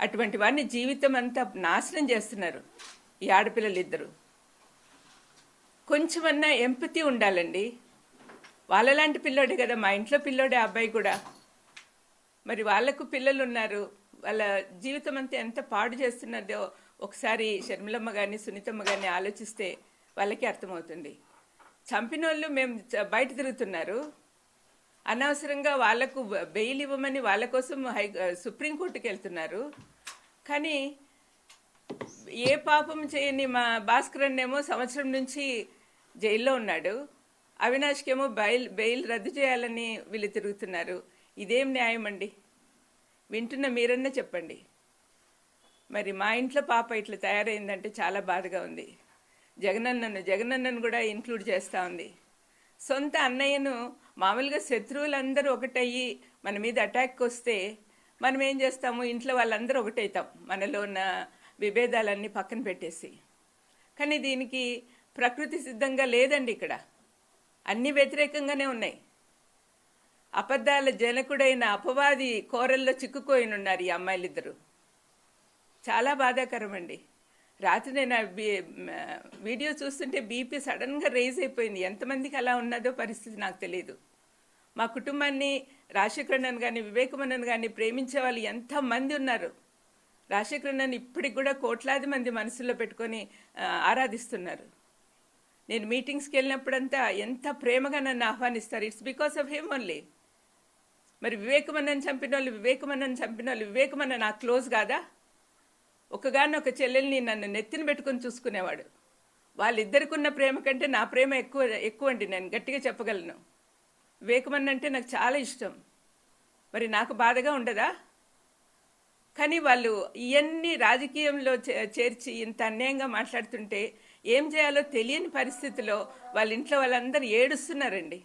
అటువంటి వారిని జీవితం అంతా నాశనం చేస్తున్నారు. ఈ ఆడపిల్లలు ఇద్దరు కొంచెమన్నా ఎంపతి ఉండాలండి. వాళ్ళలాంటి పిల్లోడే కదా మా ఇంట్లో పిల్లోడే ఆ అబ్బాయి కూడా. మరి వాళ్ళకు పిల్లలు ఉన్నారు వాళ్ళ జీవితం అంతా ఎంత పాడు చేస్తున్నదో ఒకసారి షర్మిలమ్మ కానీ సునీతమ్మ కానీ ఆలోచిస్తే వాళ్ళకి అర్థమవుతుంది. చంపినోళ్ళు మేము బయట తిరుగుతున్నారు. అనవసరంగా వాళ్ళకు బెయిల్ ఇవ్వమని వాళ్ళ కోసం హై సుప్రీంకోర్టుకి వెళ్తున్నారు. కానీ ఏ పాపం చేయని మా భాస్కరన్ ఏమో సంవత్సరం నుంచి జైల్లో ఉన్నాడు. అవినాష్కి ఏమో బెయిల్ బెయిల్ రద్దు చేయాలని వీళ్ళు తిరుగుతున్నారు. ఇదేం న్యాయం అండి? వింటున్న మీరన్నా చెప్పండి. మరి మా ఇంట్లో పాప ఇట్లా తయారైందంటే చాలా బాధగా ఉంది. జగనన్నను జగనన్నను కూడా ఇంక్లూడ్ చేస్తూ ఉంది. సొంత అన్నయ్యను మామూలుగా శత్రువులందరూ ఒకటయ్యి మన మీద అటాక్ వస్తే మనం ఏం చేస్తాము? ఇంట్లో వాళ్ళందరూ ఒకటవుతాం మనలో ఉన్న విభేదాలన్నీ పక్కన పెట్టేసి. కానీ దీనికి ప్రకృతి సిద్ధంగా లేదండి ఇక్కడ. అన్ని వ్యతిరేకంగానే ఉన్నాయి. అబద్ధాల జనకుడైన అపవాది కోరల్లో చిక్కుకోయినున్నారు ఈ అమ్మాయిలిద్దరూ. చాలా బాధాకరం అండి రాత్రి నేను వీడియో చూస్తుంటే బీపీ సడన్గా రేజ్ అయిపోయింది. ఎంతమందికి అలా ఉన్నదో పరిస్థితి నాకు తెలియదు మా కుటుంబాన్ని రాజశేఖరన్నను కానీ వివేకమన్నను కానీ ప్రేమించే వాళ్ళు ఎంతమంది ఉన్నారు. రాజశేఖరన్నను ఇప్పటికి కూడా కోట్లాది మంది మనసులో పెట్టుకొని ఆరాధిస్తున్నారు. నేను మీటింగ్స్కి వెళ్ళినప్పుడంతా ఎంత ప్రేమగా నన్ను ఆహ్వానిస్తారు. It's because of him only మరి వివేకమన్నని చంపిన వాళ్ళు వివేకమన్నని చంపిన వాళ్ళు వివేకమన్న నాకు క్లోజ్ కాదా? ఒకగాని ఒక చెల్లెల్ని నన్ను నెత్తిన పెట్టుకొని చూసుకునేవాడు. వాళ్ళిద్దరికి ఉన్న ప్రేమ కంటే నా ప్రేమ ఎక్కువ ఎక్కువ అండి నేను గట్టిగా చెప్పగలను. వివేకమన్న అంటే నాకు చాలా ఇష్టం. మరి నాకు బాధగా ఉండదా? కానీ వాళ్ళు ఇవన్నీ రాజకీయంలో చే- చేర్చి ఇంత అన్యాయంగా మాట్లాడుతుంటే ఏం చేయాలో తెలియని పరిస్థితిలో వాళ్ళ ఇంట్లో వాళ్ళందరూ ఏడుస్తున్నారండి.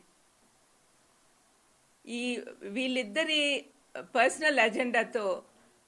ఈ వీళ్ళిద్దరి పర్సనల్ అజెండాతో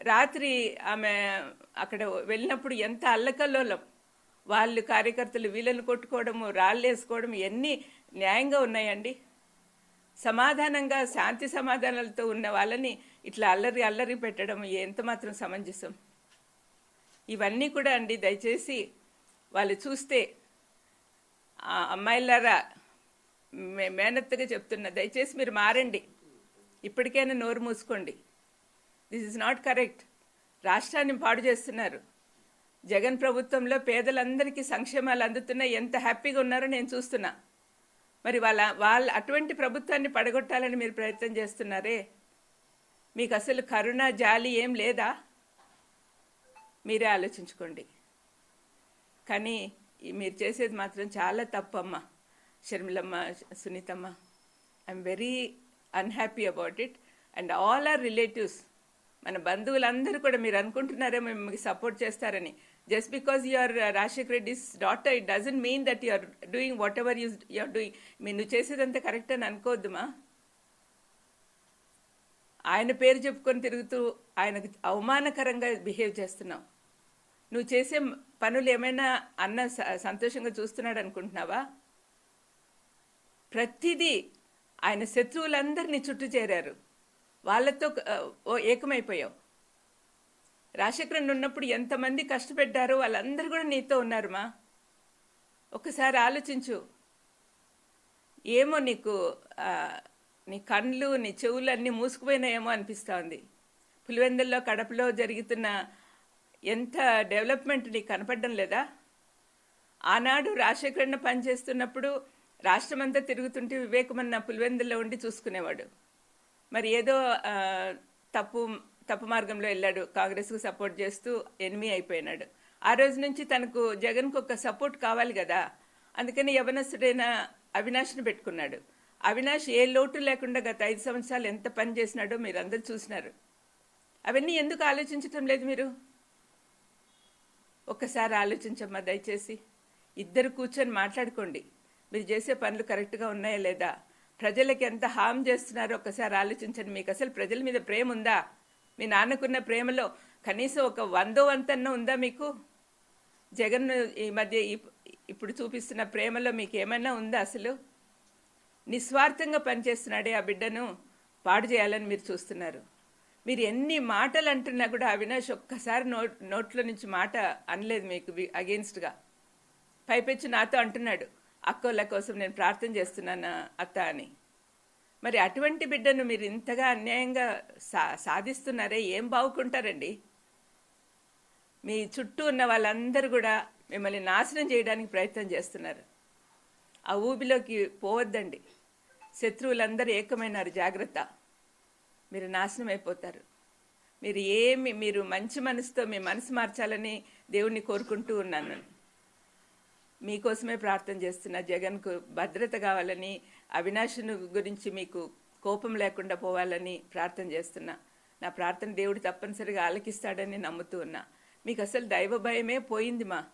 రాత్రి ఆమె అక్కడ వెళ్ళినప్పుడు ఎంత అల్లకల్లోలం. వాళ్ళు కార్యకర్తలు వీళ్ళని కొట్టుకోవడము రాళ్ళు వేసుకోవడం ఎన్ని న్యాయంగా ఉన్నాయండి. సమాధానంగా శాంతి సమాధానాలతో ఉన్న వాళ్ళని ఇట్లా అల్లరి అల్లరి పెట్టడం ఎంత మాత్రం సమంజసం. ఇవన్నీ కూడా అండి దయచేసి వాళ్ళు చూస్తే ఆ అమ్మాయిలారా మే మేనత్తగా చెప్తున్నా దయచేసి మీరు మారండి. ఇప్పటికైనా నోరు మూసుకోండి. దిస్ ఇస్ నాట్ కరెక్ట్ రాష్ట్రాన్ని పాడు చేస్తున్నారు. జగన్ ప్రభుత్వంలో పేదలందరికీ సంక్షేమాలు అందుతున్నాయి. ఎంత హ్యాపీగా ఉన్నారో నేను చూస్తున్నా. మరి వాళ్ళ వాళ్ళ అటువంటి ప్రభుత్వాన్ని పడగొట్టాలని మీరు ప్రయత్నం చేస్తున్నారే? మీకు అసలు కరుణ జాలి ఏం లేదా? మీరే ఆలోచించుకోండి. కానీ ఈ మీరు చేసేది మాత్రం చాలా తప్పమ్మ షర్మిలమ్మ సునీతమ్మ. I'm very unhappy about it and all are relatives మన బంధువులందరూ కూడా మీరు అనుకుంటున్నారేమో మీకు సపోర్ట్ చేస్తారని. Just because your Rajasekhar Reddy's daughter it doesn't mean that you're doing whatever use you're doing మీరు నువ్వు చేసేదంతా కరెక్ట్ అని అనుకోవద్దుమా? ఆయన పేరు చెప్పుకొని తిరుగుతూ ఆయనకు అవమానకరంగా బిహేవ్ చేస్తున్నావు. నువ్వు చేసే పనులు ఏమైనా అన్న స- సంతోషంగా చూస్తున్నాడు అనుకుంటున్నావా? ప్రతిదీ ఆయన శత్రువులందరినీ చుట్టూ చేరారు వాళ్ళతో ఓ ఏకమైపోయావు. రాజశేఖరన్ ఉన్నప్పుడు ఎంతమంది కష్టపెట్టారో వాళ్ళందరూ కూడా నీతో ఉన్నారు మా ఒకసారి ఆలోచించు. ఏమో నీకు నీ కళ్ళు నీ చెవులు అన్నీ మూసుకుపోయినాయేమో అనిపిస్తూ ఉంది పులివెందుల్లో కడపలో జరుగుతున్న ఎంత డెవలప్మెంట్ నీకు కనపడడం లేదా? ఆనాడు రాజశేఖరన్న పనిచేస్తున్నప్పుడు రాష్ట్రమంతా తిరుగుతుంటే వివేకమన్న పులివెందుల్లో ఉండి చూసుకునేవాడు. మరి ఏదో తప్పు తప్పు మార్గంలో వెళ్ళాడు. కాంగ్రెస్కు సపోర్ట్ చేస్తూ ఎనిమి అయిపోయినాడు. ఆ రోజు నుంచి తనకు జగన్కు ఒక సపోర్ట్ కావాలి కదా. అందుకని యవనస్తుడైన అవినాష్ని పెట్టుకున్నాడు. అవినాష్ ఏ లోటు లేకుండా గత ఐదు సంవత్సరాలు ఎంత పని చేసినాడో మీరు అందరు చూసినారు. అవన్నీ ఎందుకు ఆలోచించటం లేదు మీరు? ఒక్కసారి ఆలోచించమ్మా దయచేసి. ఇద్దరు కూర్చొని మాట్లాడుకోండి. మీరు చేసే పనులు కరెక్ట్గా ఉన్నాయా లేదా? ప్రజలకి ఎంత హామ్ చేస్తున్నారో ఒక్కసారి ఆలోచించండి. మీకు అసలు ప్రజల మీద ప్రేమ ఉందా? మీ నాన్నకున్న ప్రేమలో కనీసం ఒక వందో వంతన్న ఉందా మీకు? జగన్ ఈ మధ్య ఇప్పుడు చూపిస్తున్న ప్రేమలో మీకు ఏమైనా ఉందా అసలు? నిస్వార్థంగా పనిచేస్తున్నాడే ఆ బిడ్డను పాడు చేయాలని మీరు చూస్తున్నారు. మీరు ఎన్ని మాటలు అంటున్నా కూడా అవినాష్ ఒక్కసారి నోట్ నోట్లో నుంచి మాట అనలేదు మీకు అగేన్స్ట్గా పైపెచ్చు నాతో అంటున్నాడు. అక్కోళ్ళ కోసం నేను ప్రార్థన చేస్తున్నాను అత్త అని. మరి అటువంటి బిడ్డను మీరు ఇంతగా అన్యాయంగా సా సాధిస్తున్నారే? ఏం బాగుకుంటారండి? మీ చుట్టూ ఉన్న వాళ్ళందరూ కూడా మిమ్మల్ని నాశనం చేయడానికి ప్రయత్నం చేస్తున్నారు. ఆ ఊబిలోకి పోవద్దండి. శత్రువులందరూ ఏకమైనారు జాగ్రత్త. మీరు నాశనం అయిపోతారు. మీరు ఏమి మీరు మంచి మనసుతో మీ మనసు మార్చాలని దేవుణ్ణి కోరుకుంటూ ఉన్నాను. మీకోసమే ప్రార్థన చేస్తున్నా జగన్కు భద్రత కావాలని అవినాష్ను గురించి మీకు కోపం లేకుండా పోవాలని ప్రార్థన చేస్తున్నా. నా ప్రార్థన దేవుడు తప్పనిసరిగా ఆలకిస్తాడని నమ్ముతూ ఉన్నా. మీకు అసలు దైవ భయమే పోయింది మా.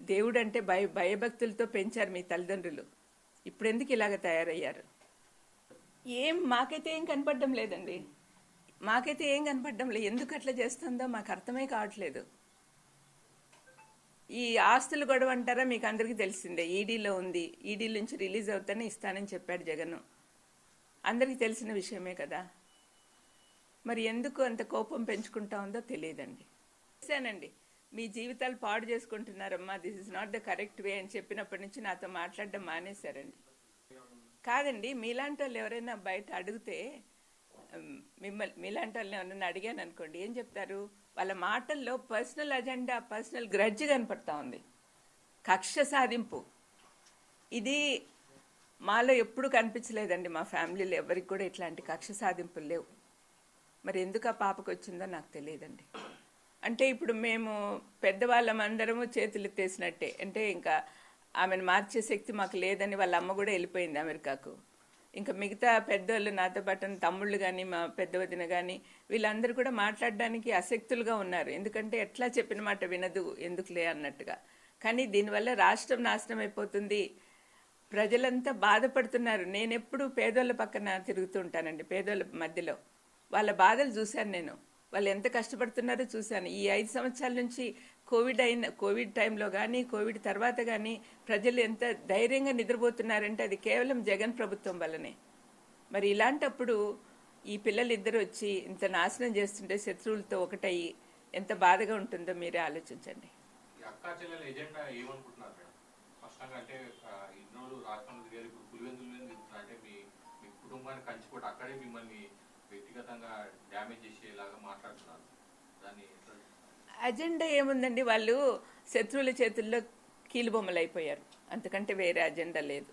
దేవుడు అంటే భయ భయభక్తులతో పెంచారు మీ తల్లిదండ్రులు. ఇప్పుడు ఎందుకు ఇలాగ తయారయ్యారు? ఏం మాకైతే ఏం కనపడడం లేదండి. మాకైతే ఏం కనపడడం లేదు. ఎందుకు అట్లా చేస్తుందో మాకు అర్థమే కావట్లేదు. ఈ ఆస్తులు గొడవ అంటారా మీకు అందరికీ తెలిసిందే. ఈడీలో ఉంది. ఈడీ నుంచి రిలీజ్ అవుతానే ఇస్తానని చెప్పాడు జగన్. అందరికీ తెలిసిన విషయమే కదా. మరి ఎందుకు అంత కోపం పెంచుకుంటా ఉందో తెలియదండి. చేశానండి. మీ జీవితాలు పాడు చేసుకుంటున్నారమ్మా. This is not the correct way అని చెప్పినప్పటి నుంచి నాతో మాట్లాడడం మానేశారండి. కాదండి మీలాంటి వాళ్ళు ఎవరైనా బయట అడిగితే మిమ్మల్ని మీలాంటి వాళ్ళని ఎవరైనా అడిగాను అనుకోండి ఏం చెప్తారు? వాళ్ళ మాటల్లో పర్సనల్ అజెండా పర్సనల్ గ్రడ్జ్ కనపడతా ఉంది. కక్ష సాధింపు. ఇది మాలో ఎప్పుడు కనిపించలేదండి మా ఫ్యామిలీలో. ఎవరికి కూడా ఇట్లాంటి కక్ష సాధింపులు లేవు. మరి ఎందుకు ఆ పాపకు వచ్చిందో నాకు తెలియదండి. అంటే ఇప్పుడు మేము పెద్దవాళ్ళం అందరము చేతులు ఎత్తేసినట్టే. అంటే ఇంకా ఆమెను మార్చే శక్తి మాకు లేదని వాళ్ళ అమ్మ కూడా వెళ్ళిపోయింది అమెరికాకు. ఇంకా మిగతా పెద్దోళ్ళు నాతో పాటు తమ్ముళ్ళు కానీ మా పెద్ద వదిన కానీ వీళ్ళందరూ కూడా మాట్లాడడానికి అసక్తులుగా ఉన్నారు. ఎందుకంటే ఎట్లా చెప్పిన మాట వినదు ఎందుకులే అన్నట్టుగా. కానీ దీనివల్ల రాష్ట్రం నాశనం అయిపోతుంది. ప్రజలంతా బాధపడుతున్నారు. నేను ఎప్పుడు పేదోళ్ళ పక్కన తిరుగుతూ ఉంటానండి పేదోళ్ళ మధ్యలో. వాళ్ళ బాధలు చూశాను నేను. వాళ్ళు ఎంత కష్టపడుతున్నారో చూశాను. ఈ ఐదు సంవత్సరాల నుంచి కోవిడ్ అయిన కోవిడ్ టైంలో కానీ కోవిడ్ తర్వాత కానీ ప్రజలు ఎంత ధైర్యంగా నిద్రపోతున్నారంటే అది కేవలం జగన్ ప్రభుత్వం వల్లనే. మరి ఇలాంటప్పుడు ఈ పిల్లలిద్దరు వచ్చి ఇంత నాశనం చేస్తుంటే శత్రువులతో ఒకటయ్యి ఎంత బాధగా ఉంటుందో మీరే ఆలోచించండి. ఈ అక్కా చెల్లెల అక్కడే మిమ్మల్ని వ్యక్తిగతంగా డ్యామేజ్ చేసేలాగా మాట్లాడుతున్నారు. దాన్ని అజెండా ఏముందండి? వాళ్ళు శత్రువుల చేతుల్లో కీలుబొమ్మలు అయిపోయారు. అంతకంటే వేరే అజెండా లేదు.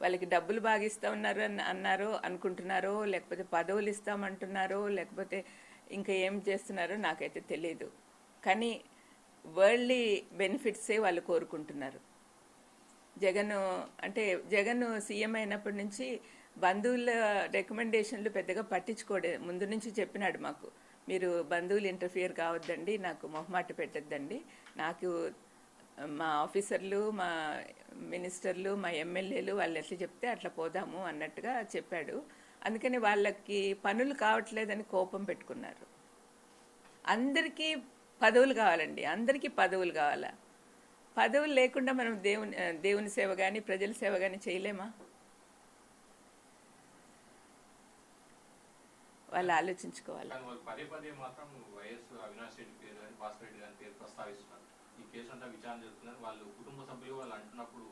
వాళ్ళకి డబ్బులు బాగా ఇస్తా ఉన్నారు అని అన్నారో అనుకుంటున్నారో లేకపోతే పదవులు ఇస్తామంటున్నారో లేకపోతే ఇంకా ఏం చేస్తున్నారో నాకైతే తెలియదు కానీ వరల్డ్లీ బెనిఫిట్సే వాళ్ళు కోరుకుంటున్నారు. జగన్ అంటే జగన్ సీఎం అయినప్పటి నుంచి బంధువుల రికమెండేషన్లు పెద్దగా పట్టించుకోడే ముందు నుంచి చెప్పినాడు మాకు. మీరు బంధువులు ఇంటర్ఫియర్ కావద్దండి నాకు మొహమాట పెట్టద్దండి. నాకు మా ఆఫీసర్లు మా మినిస్టర్లు మా ఎమ్మెల్యేలు వాళ్ళు ఎట్లా చెప్తే అట్లా పోదాము అన్నట్టుగా చెప్పాడు. అందుకని వాళ్ళకి పనులు కావట్లేదని కోపం పెట్టుకున్నారు. అందరికీ పదవులు కావాలండి అందరికీ పదవులు కావాలా? పదవులు లేకుండా మనం దేవుని దేవుని సేవ కానీ ప్రజల సేవ కానీ చేయలేమా వాళ్ళు ఆలోచించుకోవాలి కానీ వాళ్ళు పదే పదే మాత్రం వైఎస్ అవినాష్ రెడ్డి పేరు కానీ భాస్కర్ రెడ్డి గారి పేరు ప్రస్తావిస్తున్నారు ఈ కేసు అంతా విచారణ జరుగుతుందని వాళ్ళు కుటుంబ సభ్యులు వాళ్ళు అంటున్నప్పుడు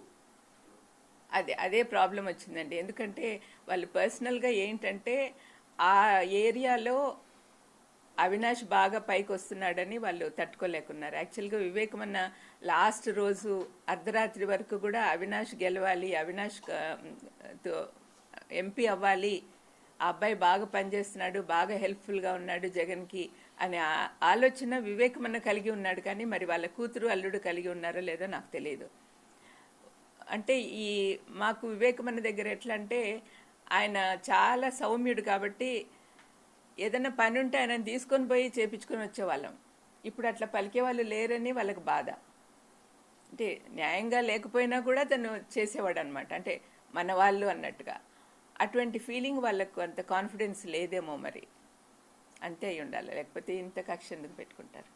అదే అదే ప్రాబ్లం వచ్చిందండి. ఎందుకంటే వాళ్ళు పర్సనల్గా ఏంటంటే ఆ ఏరియాలో అవినాష్ బాగా పైకి వస్తున్నాడని వాళ్ళు తట్టుకోలేకున్నారు. యాక్చువల్గా వివేకమన్న లాస్ట్ రోజు అర్ధరాత్రి వరకు కూడా అవినాష్ గెలవాలి అవినాష్ ఎంపీ అవ్వాలి ఆ అబ్బాయి బాగా పనిచేస్తున్నాడు బాగా హెల్ప్ఫుల్గా ఉన్నాడు జగన్కి అనే ఆ- ఆలోచన వివేకమన్న కలిగి ఉన్నాడు. కానీ మరి వాళ్ళ కూతురు అల్లుడు కలిగి ఉన్నారో లేదో నాకు తెలియదు. అంటే ఈ మాకు వివేకమన్న దగ్గర ఎట్లా అంటే ఆయన చాలా సౌమ్యుడు కాబట్టి ఏదైనా పని ఉంటే ఆయన తీసుకొని పోయి చేపించుకొని వచ్చేవాళ్ళం. ఇప్పుడు అట్లా పలికే వాళ్ళు లేరని వాళ్ళకి బాధ. అంటే న్యాయంగా లేకపోయినా కూడా తను చేసేవాడు అనమాట అంటే మన వాళ్ళు అన్నట్టుగా. అటువంటి ఫీలింగ్ వాళ్ళకు అంత కాన్ఫిడెన్స్ లేదేమో మరి. అంతే అయి ఉండాలి. లేకపోతే ఇంత కక్ష ఎందుకు పెట్టుకుంటారు?